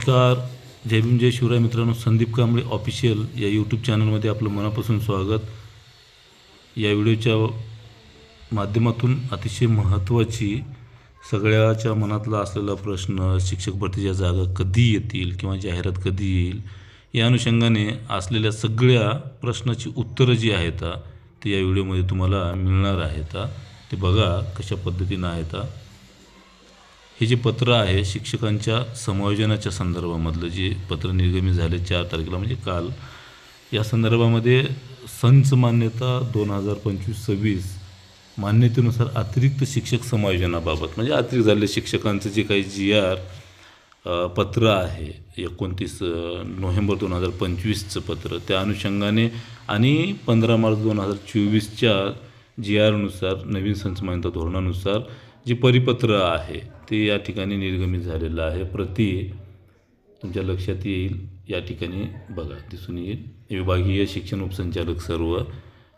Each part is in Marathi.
नमस्कार. जय भीम जय शिवराय मित्रांनो. संदीप कांबळे ऑफिशियल या यूट्यूब चॅनलमध्ये आपलं मनापासून स्वागत. या व्हिडिओच्या माध्यमातून अतिशय महत्त्वाची सगळ्याच्या मनातला असलेला प्रश्न शिक्षक भरतीच्या जागा कधी येतील किंवा जाहिरात कधी येईल या अनुषंगाने असलेल्या सगळ्या प्रश्नाची उत्तरं जी आहेत ते या व्हिडिओमध्ये तुम्हाला मिळणार आहेत. ते बघा कशा पद्धतीनं आहेत. हे जे पत्र आहे शिक्षकांच्या समायोजनाच्या संदर्भामधलं जे पत्र निर्गमित झाले चार तारखेला म्हणजे काल या संदर्भामध्ये संच मान्यता दोन हजार पंचवीस सव्वीस मान्यतेनुसार अतिरिक्त शिक्षक समायोजनाबाबत म्हणजे अतिरिक्त झालेले शिक्षकांचं जे काही जी आर पत्र आहे एकोणतीस नोव्हेंबर दोन हजार पंचवीसचं पत्र त्या अनुषंगाने आणि पंधरा मार्च दोन हजार चोवीसच्या जी आरनुसार नवीन संच मान्यता धोरणानुसार जे परिपत्र आहे ते या ठिकाणी निर्गमित झालेलं आहे. प्रति तुमच्या लक्षात येईल या ठिकाणी बघा दिसून येईल. विभागीय शिक्षण उपसंचालक सर्व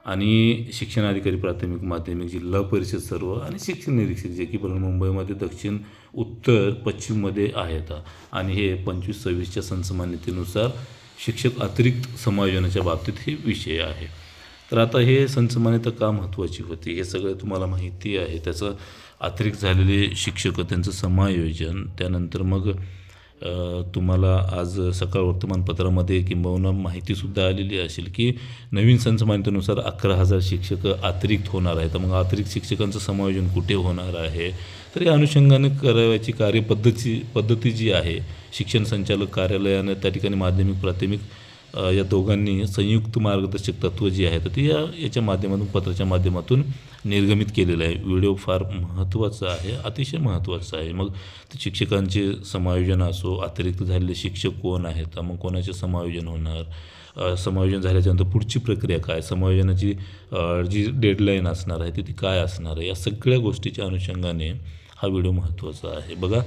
आणि शिक्षणाधिकारी प्राथमिक माध्यमिक जिल्हा परिषद सर्व आणि शिक्षण निरीक्षक जे की मुंबईमध्ये दक्षिण उत्तर पश्चिममध्ये आहेत. आणि हे पंचवीस सव्वीसच्या संसमान्यतेनुसार शिक्षक अतिरिक्त समायोजनाच्या बाबतीत हे विषय आहे. तर आता हे संसमान्यता का महत्त्वाची होती? हे सगळं तुम्हाला माहिती आहे. त्याचं अतिरिक्त झालेले शिक्षक त्यांचं समायोजन. त्यानंतर मग तुम्हाला आज सकाळ वर्तमानपत्रामध्ये किंबहुना माहितीसुद्धा आलेली असेल की नवीन संसमान्यतेनुसार अकरा हजार शिक्षक अतिरिक्त होणार आहेत. तर मग अतिरिक्त शिक्षकांचं समायोजन कुठे होणार आहे? तर या अनुषंगाने करावयाची कार्यपद्धती पद्धती जी आहे शिक्षण संचालक कार्यालयानं त्या ठिकाणी माध्यमिक प्राथमिक या दोघांनी संयुक्त मार्गदर्शक तत्त्व जी आहेत ती या याच्या माध्यमातून पत्राच्या माध्यमातून निर्गमित केलेलं आहे. व्हिडिओ फार महत्त्वाचा आहे अतिशय महत्त्वाचा आहे. मग ते शिक्षकांचे समायोजन असो अतिरिक्त झालेले शिक्षक कोण आहेत मग कोणाचे समायोजन होणार? समायोजन झाल्याच्यानंतर पुढची प्रक्रिया काय? समायोजनाची जी डेडलाईन असणार आहे ती ती काय असणार आहे? या सगळ्या गोष्टीच्या अनुषंगाने हा व्हिडिओ महत्त्वाचा आहे. बघा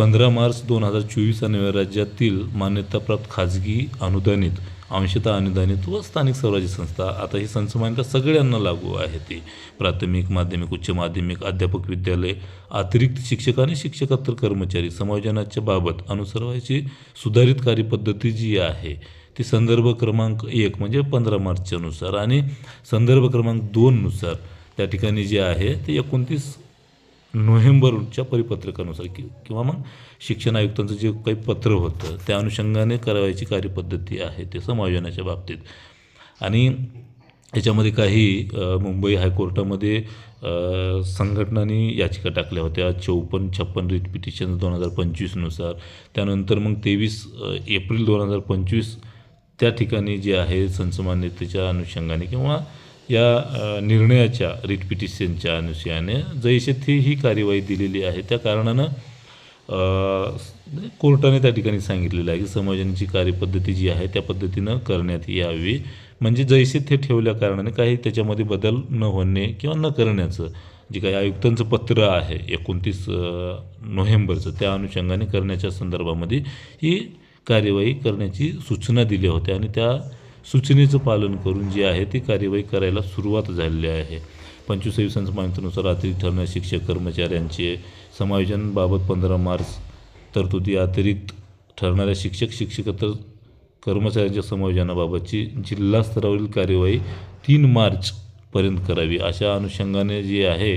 पंधरा मार्च दोन हजार चोवीस आणि राज्यातील मान्यताप्राप्त खाजगी अनुदानित अंशतः अनुदानित व स्थानिक स्वराज्य संस्था आता ही संसमान्यता सगळ्यांना लागू आहे ती. प्राथमिक माध्यमिक उच्च माध्यमिक अध्यापक विद्यालय अतिरिक्त शिक्षक आणि शिक्षकातर कर्मचारी समायोजनाच्या बाबत अनुसरवायची सुधारित कार्यपद्धती जी आहे ती संदर्भ क्रमांक एक म्हणजे पंधरा मार्चच्यानुसार आणि संदर्भ क्रमांक दोननुसार त्या ठिकाणी जे आहे ते एकोणतीस नोव्हेंबरच्या परिपत्रकानुसार कि किंवा मग शिक्षण आयुक्तांचं जे काही पत्र होतं त्या अनुषंगाने करावायची कार्यपद्धती आहे ते समायोजनाच्या बाबतीत. आणि याच्यामध्ये काही मुंबई हायकोर्टामध्ये संघटनांनी याचिका टाकल्या होत्या. चौपन्न छप्पन रिट पिटिशन दोन हजार पंचवीसनुसार. त्यानंतर मग तेवीस एप्रिल दोन हजार पंचवीस त्या ठिकाणी जे आहे संसमान्यतेच्या अनुषंगाने किंवा या निर्णयाच्या रिट पिटिशनच्या अनुषयाने जैसे ही कार्यवाही दिलेली आहे. त्या कारणानं कोर्टाने त्या ठिकाणी सांगितलेलं आहे की समाजांची कार्यपद्धती जी आहे त्या पद्धतीनं करण्यात यावी. म्हणजे जैसे ठेवल्या कारणाने काही त्याच्यामध्ये बदल न होणे किंवा न करण्याचं जे काही आयुक्तांचं पत्र आहे एकोणतीस नोव्हेंबरचं त्या अनुषंगाने करण्याच्या संदर्भामध्ये ही कार्यवाही करण्याची सूचना दिल्या होत्या आणि त्या सूचनेचं पालन करून जे आहे ती कार्यवाही करायला सुरुवात झालेली आहे. पंचवीस सव्वीसांच्या अतिरिक्त ठरणाऱ्या शिक्षक कर्मचाऱ्यांचे समायोजनबाबत पंधरा मार्च तरतुदी अतिरिक्त ठरणाऱ्या शिक्षक शिक्षकेतर कर्मचाऱ्यांच्या समायोजनाबाबतची जिल्हा स्तरावरील कार्यवाही तीन मार्चपर्यंत करावी अशा अनुषंगाने जे आहे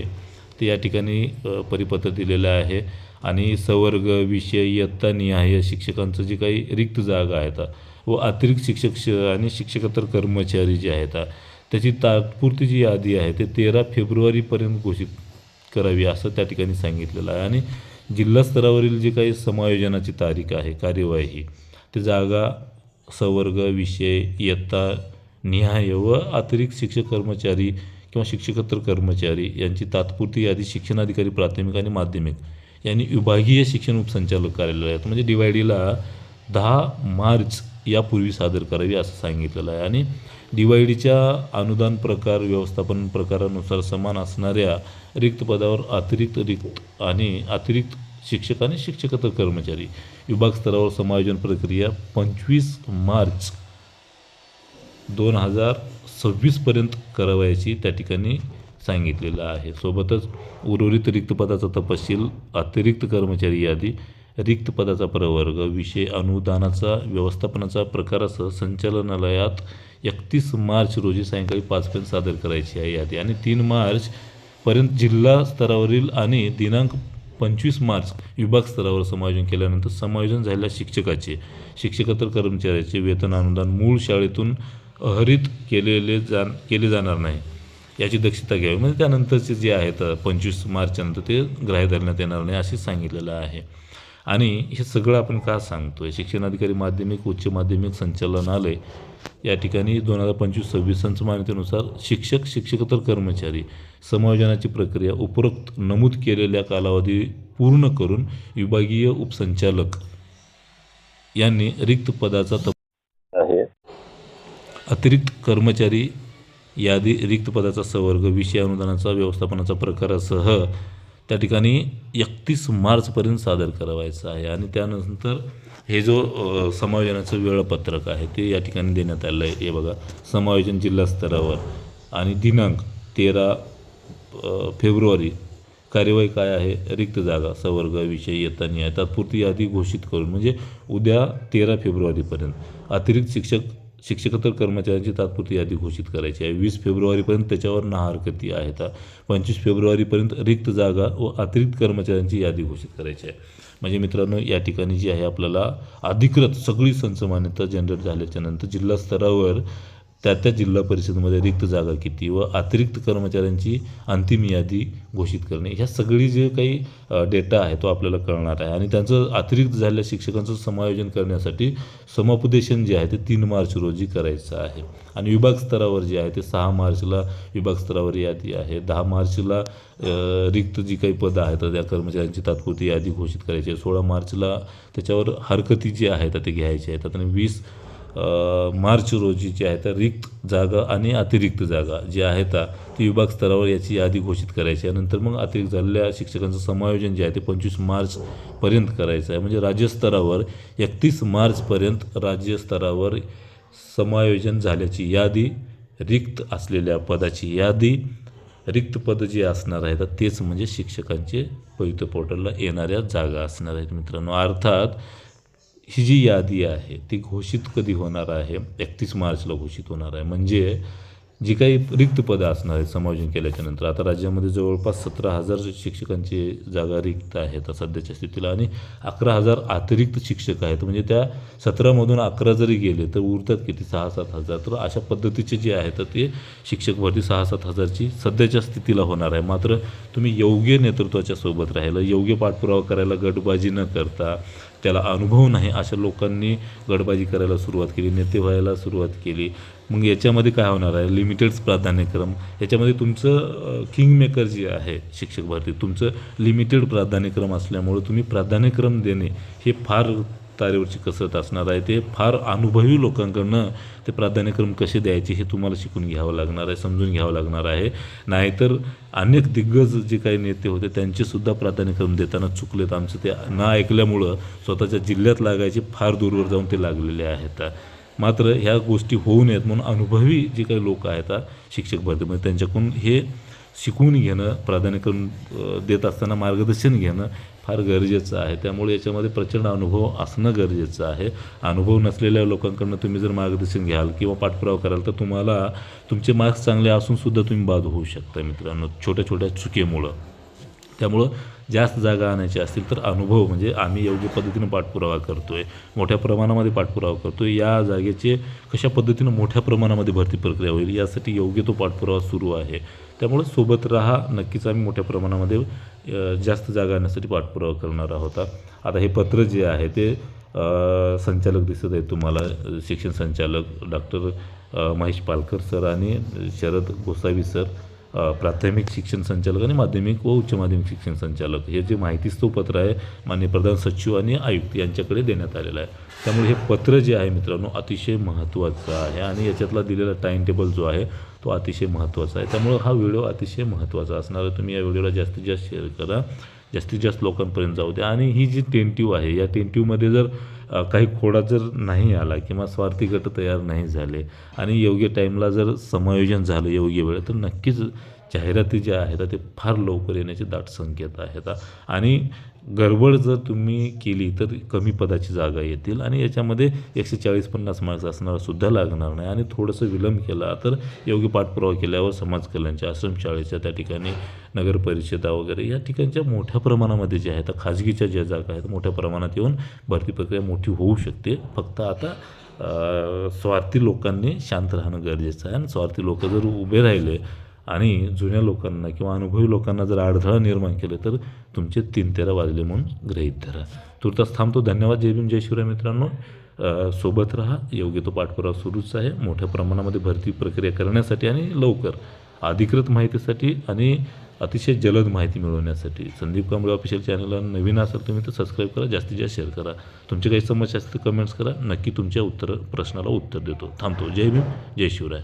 ते या ठिकाणी परिपत्र दिलेलं आहे. आणि सवर्ग विषय इयत्ता निहाय शिक्षकांचं जे काही रिक्त जागा आहेत व अतिरिक्त शिक्षक श आणि शिक्षकेतर कर्मचारी जे आहेत त्याची तात्पुरती जी यादी आहे ते तेरा फेब्रुवारीपर्यंत घोषित करावी असं त्या ठिकाणी सांगितलेलं आहे. आणि जिल्हा स्तरावरील जे काही समायोजनाची तारीख आहे कार्यवाही ते जागा सवर्ग विषय इयत्ता निहाय व अतिरिक्त शिक्षक कर्मचारी किंवा शिक्षकोत्तर कर्मचारी यांची तात्पुरती यादी शिक्षणाधिकारी प्राथमिक आणि माध्यमिक यांनी विभागीय शिक्षण उपसंचालक कार्यालयात म्हणजे डिवायडीला दहा मार्च यापूर्वी सादर करावी असं सांगितलेलं आहे. आणि डी वाय डीच्या अनुदान प्रकार व्यवस्थापन प्रकारानुसार समान असणाऱ्या रिक्त पदावर अतिरिक्त रिक्त आणि अतिरिक्त शिक्षक आणि शिक्षकेतर कर्मचारी विभाग स्तरावर समायोजन प्रक्रिया पंचवीस मार्च दोन हजार सव्वीसपर्यंत करावयाची त्या ठिकाणी सांगितलेलं आहे. सोबतच उर्वरित रिक्त पदाचा तपशील अतिरिक्त कर्मचारी यादी रिक्त पदाचा प्रवर्ग विषय अनुदानाचा व्यवस्थापनाचा प्रकारासह संचालनालयात एकतीस मार्च रोजी सायंकाळी पाचपर्यंत सादर करायची आहे यादी. आणि तीन मार्चपर्यंत जिल्हा स्तरावरील आणि दिनांक पंचवीस मार्च विभाग स्तरावर समायोजन केल्यानंतर समायोजन झालेल्या शिक्षकाचे शिक्षकेतर कर्मचाऱ्याचे वेतन अनुदान मूळ शाळेतून अहरित केलेले जा केले जाणार नाही याची दक्षता घ्यावी. म्हणजे त्यानंतरचे जे आहेत पंचवीस मार्चनंतर ते ग्राह्य धरण्यात येणार नाही असे सांगितलेलं आहे. आणि हे सगळं आपण का सांगतोय? शिक्षणाधिकारी माध्यमिक उच्च माध्यमिक संचालनालय या ठिकाणी दोन हजार पंचवीस सव्वीस मान्यतेनुसार शिक्षक शिक्षकेतर कर्मचारी समायोजनाची प्रक्रिया उपरोक्त नमूद केलेल्या कालावधी पूर्ण करून विभागीय उपसंचालक यांनी रिक्त पदाचा तप आहे. अतिरिक्त कर्मचारी यादी रिक्त पदाचा संवर्ग विषय अनुदानाचा व्यवस्थापनाचा प्रकारासह त्या ठिकाणी एकतीस मार्चपर्यंत सादर करावायचं आहे. आणि त्यानंतर हे जो समायोजनाचं वेळापत्रक आहे ते या ठिकाणी देण्यात आलं आहे. हे बघा समायोजन जिल्हा स्तरावर. आणि दिनांक तेरा फेब्रुवारी. कार्यवाही काय आहे? रिक्त जागा संवर्ग विषय येतानी आहे तात्पुरती यादी घोषित करून म्हणजे उद्या तेरा फेब्रुवारीपर्यंत. अतिरिक्त शिक्षक शिक्षकेतर कर्मचाऱ्यांची तात्पुरती यादी घोषित करायची आहे. वीस फेब्रुवारीपर्यंत त्याच्यावर नाहरकती आहेत पंचवीस फेब्रुवारीपर्यंत रिक्त जागा व अतिरिक्त कर्मचाऱ्यांची यादी घोषित करायची आहे. म्हणजे मित्रांनो या ठिकाणी जी आहे आपल्याला अधिकृत सगळी संच मान्यता जनरेट झाल्याच्यानंतर जिल्हा स्तरावर त्या त्या जिल्हा परिषदमध्ये रिक्त जागा किती व अतिरिक्त कर्मचाऱ्यांची अंतिम यादी घोषित करणे. ह्या सगळी जे काही डेटा आहे तो आपल्याला कळणार आहे. आणि त्यांचं अतिरिक्त झालेल्या शिक्षकांचं समायोजन करण्यासाठी समुपदेशन जे आहे ते तीन मार्च रोजी करायचं आहे. आणि विभाग स्तरावर जे आहे ते सहा मार्चला विभाग स्तरावर यादी आहे. दहा मार्चला रिक्त जी काही पदं आहेत त्या कर्मचाऱ्यांची तात्पुरती यादी घोषित करायची आहे. सोळा मार्चला त्याच्यावर हरकती जी आहेत ते घ्यायचे आहेत. आणि वीस मार्च रोजी जी आहे तर रिक्त जागा आणि अतिरिक्त जागा जी आहे ता ती विभाग स्तरावर याची यादी घोषित करायची आहे. नंतर मग अतिरिक्त झालेल्या शिक्षकांचं समायोजन जे आहे ते पंचवीस मार्चपर्यंत करायचं आहे. म्हणजे राज्यस्तरावर एकतीस मार्चपर्यंत राज्यस्तरावर समायोजन झाल्याची यादी रिक्त असलेल्या पदाची यादी रिक्त पद जी असणार आहेत तेच म्हणजे शिक्षकांचे पवित्र पोर्टलला येणाऱ्या जागा असणार आहेत मित्रांनो. अर्थात ही जी यादी आहे ती घोषित कधी होणार आहे? एकतीस मार्चला घोषित होणार आहे. म्हणजे जी काही रिक्त पदं असणार आहेत समायोजन केल्याच्यानंतर आता राज्यामध्ये जवळपास सतरा हजार शिक्षकांची जागा रिक्त आहेत सध्याच्या स्थितीला आणि अकरा हजार अतिरिक्त शिक्षक आहेत. म्हणजे त्या सतरामधून अकरा जरी गेले तर उरतात किती? सहा सात हजार. तर अशा पद्धतीचे जे आहेत तर ते शिक्षक भरती सहा सात हजारची सध्याच्या स्थितीला होणार आहे. मात्र तुम्ही योग्य नेतृत्वाच्या सोबत राहिलं योग्य पाठपुरावा करायला गटबाजी न करता त्याला अनुभव नाही अशा लोकांनी गडबाजी करायला सुरुवात केली नेते व्हायला सुरुवात केली. मग याच्यामध्ये काय होणार आहे? लिमिटेड्स प्राधान्यक्रम. याच्यामध्ये तुमचं किंग मेकर जे आहे शिक्षक भारती तुमचं लिमिटेड प्राधान्यक्रम असल्यामुळं तुम्ही प्राधान्यक्रम देणे हे फार तारेवरची कसरत असणार आहे ते फार अनुभवी लोकांकडनं ते प्राधान्यक्रम कसे द्यायचे हे तुम्हाला शिकून घ्यावं लागणार आहे समजून घ्यावं लागणार आहे. नाहीतर अनेक दिग्गज जे काही नेते होते त्यांचेसुद्धा प्राधान्यक्रम देताना चुकलेत आमचं. ते न ऐकल्यामुळं स्वतःच्या जिल्ह्यात लागायचे फार दूरवर जाऊन ते लागलेले आहेत. मात्र ह्या गोष्टी होऊ नयेत म्हणून अनुभवी जे काही लोक आहेत शिक्षक भरतीमध्ये त्यांच्याकडून हे शिकवून घेणं प्राधान्यक्रम देत असताना मार्गदर्शन घेणं फार गरजेचं आहे. त्यामुळे याच्यामध्ये प्रचंड अनुभव असणं गरजेचं आहे. अनुभव नसलेल्या लोकांकडनं तुम्ही जर मार्गदर्शन घ्याल किंवा पाठपुरावा कराल तर तुम्हाला तुमचे मार्क्स चांगले असूनसुद्धा तुम्ही बाद होऊ शकता मित्रांनो छोट्या छोट्या चुकीमुळं. त्यामुळं जास्त जागा आणायच्या असतील तर अनुभव म्हणजे आम्ही योग्य पद्धतीनं पाठपुरावा करतो आहे मोठ्या प्रमाणामध्ये पाठपुरावा करतो आहे या जागेचे कशा पद्धतीनं मोठ्या प्रमाणामध्ये भरती प्रक्रिया होईल यासाठी योग्य तो पाठपुरावा सुरू आहे. त्यामुळे सोबत राहा. नक्कीच आम्ही मोठ्या प्रमाणामध्ये जास्त जागा आणण्यासाठी पाठपुरावा करणार आहोत. आता हे पत्र जे आहे ते संचालक दिसत आहेत तुम्हाला. शिक्षण संचालक डॉक्टर महेश पालकर सर आणि शरद गोसावी सर. प्राथमिक शिक्षण संचालक आणि माध्यमिक व उच्च माध्यमिक शिक्षण संचालक. हे जे माहितीस्तव पत्र आहे मान्य प्रधान सचिव आणि आयुक्त यांच्याकडे देण्यात आलेलं आहे. त्यामुळे हे पत्र जे आहे मित्रांनो अतिशय महत्त्वाचं आहे आणि याच्यातला दिलेला टाईम टेबल जो आहे तो अतिशय महत्त्वाचा आहे. त्यामुळं हा व्हिडिओ अतिशय महत्त्वाचा असणार आहे. तुम्ही या व्हिडिओला जास्तीत जास्त शेअर करा. जास्तीत जास्त लोकांपर्यंत जाऊ द्या आणि ही जी टेंटिव्ह आहे या टेंटिव्हमध्ये जर काही खोडा जर नाही आला किंवा स्वार्थी गट तयार नाही झाले आणि योग्य टाईमला जर समायोजन झालं योग्य वेळ तर नक्कीच जाहिराती ज्या आहेत ते फार लवकर येण्याचे दाट संकेत आहेत. आणि गडबड जर तुम्ही केली तर कमी पदाची जागा येतील आणि याच्यामध्ये एकशे चाळीस पन्नास मार्क्स असणारासुद्धा लागणार नाही. आणि थोडंसं विलंब केला तर योग्य पाठपुरावा केल्यावर समाज कल्याणच्या आश्रमशाळेच्या त्या ठिकाणी नगर परिषदा वगैरे या ठिकाणच्या मोठ्या प्रमाणामध्ये ज्या आहेत खाजगीच्या ज्या जागा आहेत मोठ्या प्रमाणात येऊन भरती प्रक्रिया मोठी होऊ शकते. फक्त आता स्वार्थी लोकांनी शांत राहणं गरजेचं आहे. आणि स्वार्थी लोक जर उभे राहिले आणि जुन्या लोकांना किंवा अनुभवी लोकांना जर अडथळा निर्माण केले तर तुमचे तीन तेरा वाजले म्हणून गृहीत धरा. तुर्तास थांबतो. धन्यवाद. जय भीम जय शिवराय मित्रांनो. सोबत राहा. योग्य तो पाठपुरावा सुरूच आहे. मोठ्या प्रमाणामध्ये भरती प्रक्रिया करण्यासाठी आणि लवकर अधिकृत माहितीसाठी आणि अतिशय जलद माहिती मिळवण्यासाठी. संदीप कांबळे ऑफिशियल चॅनलला नवीन असाल तुम्ही तर सबस्क्राईब करा. जास्तीत जास्त शेअर करा. तुमची काही समस्या असतील तर कमेंट्स करा. नक्की तुमच्या उत्तर प्रश्नाला उत्तर देतो. थांबतो. जय भीम जय शिवराय.